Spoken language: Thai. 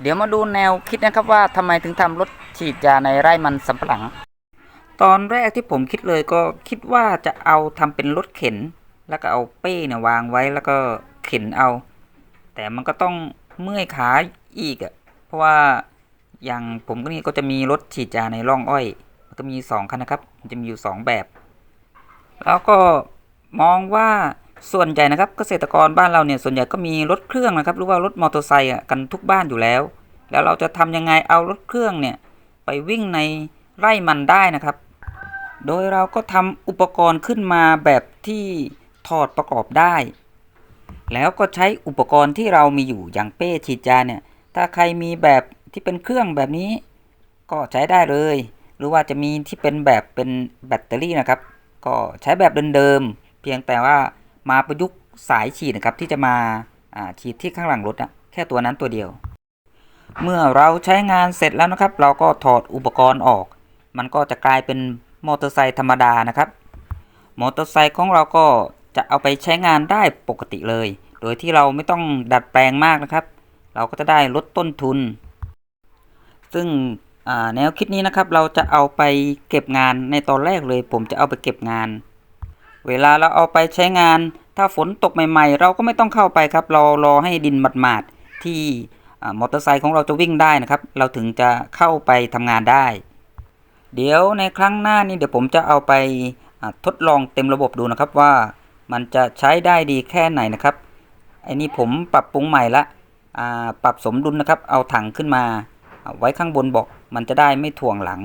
เดี๋ยวมาดูแนวคิดนะครับว่าทำไมถึงทำรถฉีดยาในไร่มันสำปะหลัง ตอนแรกที่ผมคิดเลยก็คิดว่าจะเอาทำเป็นรถเข็น แล้วก็เอาเป้เนี่ยวางไว้แล้วก็เข็นเอา แต่มันก็ต้องเมื่อยขาอีกอะเพราะว่าอย่างผมก็นี่ก็จะมีรถฉีดยาในร่องอ้อยมันก็มีสองคันนะครับ มันจะมีอยู่สองแบบ แล้วก็มองว่า ส่วนใหญ่นะครับเกษตรกรบ้านเราเนี่ยส่วนใหญ่ก็มีรถเครื่องนะครับหรือว่ารถมอเตอร์ไซค์กันทุกบ้านอยู่แล้ว แล้วเราจะทำยังไงเอารถเครื่องเนี่ยไปวิ่งในไร่มันได้นะครับ โดยเราก็ทำอุปกรณ์ขึ้นมาแบบที่ถอดประกอบได้ แล้วก็ใช้อุปกรณ์ที่เรามีอยู่อย่างเป้ฉีดยาเนี่ยถ้าใครมีแบบที่เป็นเครื่องแบบนี้ ก็ใช้ได้เลย หรือว่าจะมีที่เป็นแบบเป็นแบตเตอรี่นะครับ ก็ใช้แบบเดิมๆเพียงแต่ว่า มาประยุกต์สายฉีดนะครับที่จะมาฉีดที่ข้างหลังรถนะแค่ตัวนั้นตัวเดียว เมื่อเราใช้งานเสร็จแล้วนะครับ เราก็ถอดอุปกรณ์ออก มันก็จะกลายเป็นมอเตอร์ไซค์ธรรมดานะครับมอเตอร์ไซค์ของเราก็จะเอาไปใช้งานได้ปกติเลย โดยที่เราไม่ต้องดัดแปลงมากนะครับ เราก็จะได้ลดต้นทุน ซึ่งแนวคิดนี้นะครับ เราจะเอาไปเก็บงานในตอนแรกเลย ผมจะเอาไปเก็บงาน เวลาเราเอาไปใช้งาน ถ้าฝนตกใหม่ ๆ เราก็ไม่ต้องเข้าไปครับ เรารอให้ดินหมาดๆที่มอเตอร์ไซค์ของเราจะวิ่งได้นะครับ เราถึงจะเข้าไปทำงานได้ เดี๋ยวในครั้งหน้านี้เดี๋ยวผมจะเอาไปทดลองเต็มระบบดูนะครับว่ามันจะใช้ได้ดีแค่ไหนนะครับไอ้นี่ผมปรับปรุงใหม่ละปรับสมดุลนะครับ เอาถังขึ้นมาไว้ข้างบนบอกมันจะได้ไม่ถ่วงหลัง